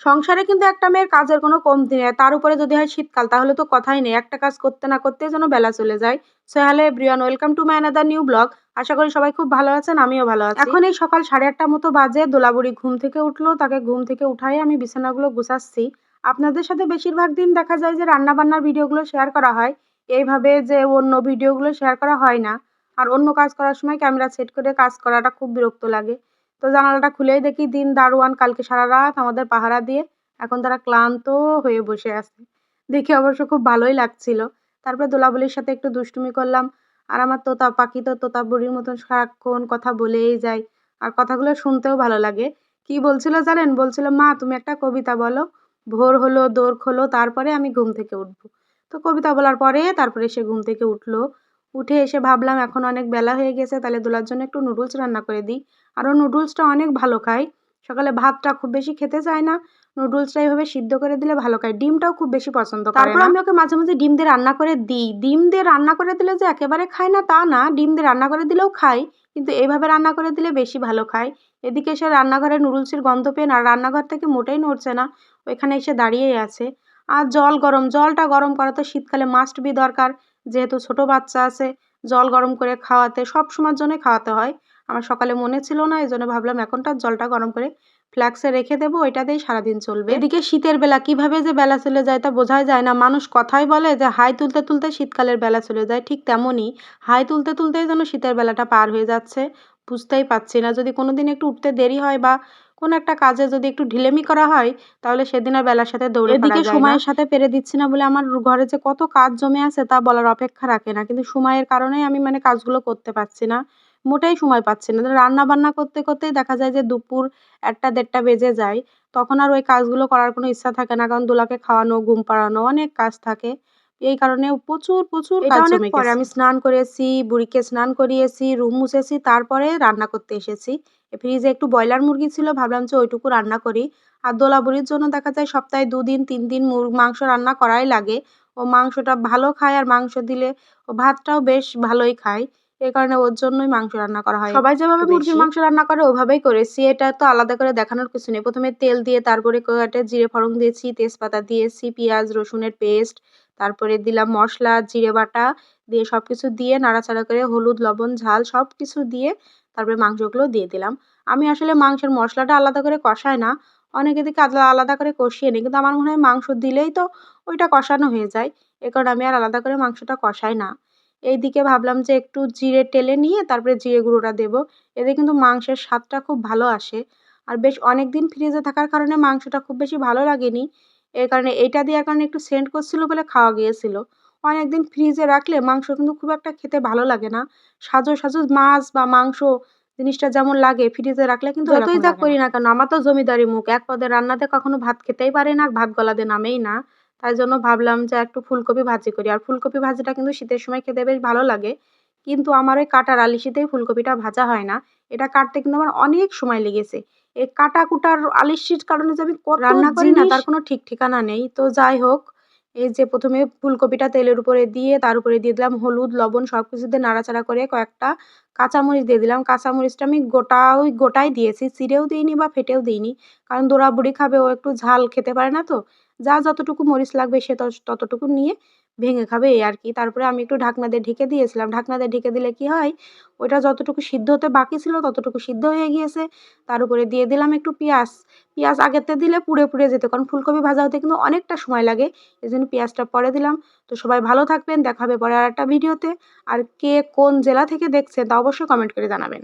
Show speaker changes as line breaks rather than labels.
সংসারে কিন্তু একটা মেয়ের কাজের কোনো কমতি নেই তার উপরে যদি হয় শীতকাল, তাহলে তো কথাই নেই। একটা কাজ করতে না করতে যেন বেলা চলে যায়। So hello everyone welcome to my another new blog আশা করি সবাই খুব ভালো আছেন, আমিও ভালো আছি। এখন এই সকাল সাড়ে আটটা মতো বাজে, দোলাবুড়ি ঘুম থেকে উঠল। তাকে ঘুম থেকে উঠাই আমি বিছানাগুলো গুছাচ্ছি। আপনাদের সাথে বেশিরভাগ দিন দেখা যায় যে রান্না বান্নার ভিডিওগুলো শেয়ার করা হয়। এইভাবে যে অন্য ভিডিওগুলো শেয়ার করা হয় না। আর অন্য কাজ করার সময় ক্যামেরা সেট করে কাজ করাটা খুব বিরক্ত লাগে। তো জানালাটা খুলেই দেখি দিন দারোয়ান কালকে সারা রাত আমাদের পাহারা দিয়ে এখন তারা ক্লান্ত হয়ে বসে আছে। দেখে অবশ্য খুব ভালোই লাগছিল। তারপরে দোলাবলির সাথে একটু দুষ্টুমি করলাম। আর আমার তোতা পাখি তো তোতা বুড়ির মতন সারাক্ষণ কথা বলেই যায়। আর কথাগুলো শুনতেও ভালো লাগে। কি বলছিল জানেন? বলছিল, মা, তুমি একটা কবিতা বলো। ভোর হলো, দোর খোলো, তারপরে আমি ঘুম থেকে উঠবো। তো কবিতা বলার পরে তারপরে সে ঘুম থেকে উঠল। উঠে এসে ভাবলাম এখন অনেক বেলা হয়ে গেছে তাহলে দোলার জন্য একটু নুডলস রান্না করে দিই। আরও নুডলসটা অনেক ভালো খায়। সকালে ভাতটা খুব বেশি খেতে চায় না নুডলসটা এইভাবে সিদ্ধ করে দিলে ভালো খায়। ডিমটাও খুব বেশি পছন্দ করে তারপর আমি ওকে মাঝে মাঝে ডিম দিয়ে রান্না করে দিই। ডিম দিয়ে রান্না করে দিলে যে একেবারে খায় না তা না। ডিম দিয়ে রান্না করে দিলেও খায় কিন্তু এইভাবে রান্না করে দিলে বেশি ভালো খায়। এদিকে এসে রান্নাঘরে নুডলসের গন্ধ পেয়ে না রান্নাঘর থেকে মোটেই নড়ছে না। ওইখানে এসে দাঁড়িয়েই আছে। আর জল গরম জলটা গরম করা তো শীতকালে মাস্ট বি দরকার। যেহেতু ছোট বাচ্চা আছে, জল গরম করে খাওয়াতে সব সময়ের জন্য খাওয়াতে হয়। আমার সকালে মনে ছিল না এই জন্য ভাবলাম এখনটার জলটা গরম করে ফ্ল্যাক্সে রেখে দেবো ওইটা দিয়েই সারাদিন চলবে। এদিকে শীতের বেলা কীভাবে যে বেলা চলে যায় তা বোঝাই যায় না। মানুষ কথাই বলে যে, হাই তুলতে তুলতে শীতকালের বেলা চলে যায়, ঠিক তেমনই। হাই তুলতে তুলতেই যেন শীতের বেলাটা পার হয়ে যাচ্ছে। বুঝতেই পারছি না। যদি কোনো দিন একটু উঠতে দেরি হয় বা কোনো একটা কাজে যদি একটু ঢিলেমি করা হয় তাহলে সেদিন আর বেলার সাথে দৌড়ে এদিকে সময়ের সাথে পেরে দিচ্ছি না বলে আমার ঘরে যে কত কাজ জমে আছে তা বলার অপেক্ষা রাখে না। কিন্তু সময়ের কারণেই আমি মানে কাজগুলো করতে পারছি না। মোটেই সময় পাচ্ছি না। রান্না বান্না করতে করতেই দেখা যায় যে দুপুর একটা দেড়টা বেজে যায়। তখন আর ওই কাজগুলো করার কোনো ইচ্ছা থাকে না। কারণ দোলাকে খাওয়ানো ঘুম পাড়ানো অনেক কাজ থাকে। এই কারণে প্রচুর প্রচুর কাজ জমে পরে আমি স্নান করেছি বুড়িকে স্নান করিয়েছি রুম মুছেছি তারপরে রান্না করতে এসেছি। ফ্রিজে একটু ব্রয়লার মুরগি ছিল ভাবলাম যে ওইটুকু রান্না করি। আর দোলা বুড়ির জন্য দেখা যায় সপ্তাহে দুদিন তিন দিন মাংস রান্না করাই লাগে। ও মাংসটা ভালো খায় আর মাংস দিলে ও ভাতটাও বেশ ভালোই খায়। এই কারণে ওর জন্যই মাংস রান্না করা হয় সবাই যেভাবে মুরগির মাংস রান্না করে ওভাবেই করেছি। এটা তো আলাদা করে দেখানোর কিছু নেই। প্রথমে তেল দিয়ে তারপরে জিরে ফড়ং দিয়েছি তেজপাতা দিয়েছি পেঁয়াজ রসুনের পেস্ট তারপরে দিলাম মশলা, জিরে বাটা দিয়ে সব কিছু দিয়ে নাড়াচাড়া করে হলুদ, লবণ, ঝাল সব কিছু দিয়ে তারপরে মাংসগুলো দিয়ে দিলাম। আমি আসলে মাংসের মশলাটা আলাদা করে কষাই না, অনেকে দিকে আলাদা আলাদা করে কষিয়ে নিই কিন্তু আমার মনে হয় মাংস দিলেই তো ওইটা কষানো হয়ে যায়, এ কারণে আমি আর আলাদা করে মাংসটা কষাই না। এইদিকে ভাবলাম যে একটু জিরে টেলে নিয়ে তারপরে জিরে গুঁড়োটা দেবো, এতে কিন্তু মাংসের স্বাদটা খুব ভালো আসে। আর বেশ অনেক দিন ফ্রিজে থাকার কারণে মাংসটা খুব বেশি ভালো লাগেনি এর কারণে এইটা দেওয়ার কারণে একটু সেন্ট করছিল বলে খাওয়া গিয়েছিল। অনেকদিন ফ্রিজে রাখলে মাংস কিন্তু খুব একটা খেতে ভালো লাগে না। সাজো সাজো মাছ বা মাংস জিনিসটা যেমন লাগে ফ্রিজে রাখলে কিন্তু যতই যা করি না কেন আমার তো জমিদারি মুখ। এক পদে রান্নাতে কখনো ভাত খেতেই পারে না ভাত গলাতে নামেই না। তাই জন্য ভাবলাম যে একটু ফুলকপি ভাজি করি। আর ফুলকপি ভাজিটা কিন্তু শীতের সময় খেতে বেশ ভালো লাগে। কিন্তু আমার ওই কাটার আলিশিতেই ফুলকপিটা ভাজা হয় না। এটা কাটতে কিন্তু আমার অনেক সময় লেগেছে। এই কাটা কুটার আলিশির কারণে যে আমি রান্না করি না তার কোনো ঠিক ঠিকানা নেই। তো যাই হোক এই যে প্রথমে ফুলকপিটা তেলের উপরে দিয়ে তার উপরে দিয়ে দিলাম হলুদ লবণ সব কিছু দিয়ে নাড়াচাড়া করে কয়েকটা কাঁচামরিচ দিয়ে দিলাম। কাঁচামরিচটা আমি গোটা ওই গোটাই দিয়েছি। চিড়েও দিইনি বা ফেটেও দিইনি। কারণ দোরা বুড়ি খাবে, ও একটু ঝাল খেতে পারে না তো। যা যতটুকু মরিচ লাগবে সে ততটুকু নিয়ে ভেঙে খাবে এই আর কি তারপরে আমি একটু ঢাকনা দিয়ে ঢেকে দিয়েছিলাম। ঢাকনা দিয়ে ঢেকে দিলে কি হয়, ওইটা যতটুকু সিদ্ধ হতে বাকি ছিল ততটুকু সিদ্ধ হয়ে গিয়েছে। তার উপরে দিয়ে দিলাম একটু পেঁয়াজ। পেঁয়াজ আগেতে দিলে পুড়ে পুড়ে যেত। কারণ ফুলকপি ভাজা হতে কিন্তু অনেকটা সময় লাগে। এই জন্য পেঁয়াজটা পরে দিলাম। তো সবাই ভালো থাকবেন দেখাবে পরে আর একটা ভিডিওতে। আর কে কোন জেলা থেকে দেখছে তা অবশ্যই কমেন্ট করে জানাবেন।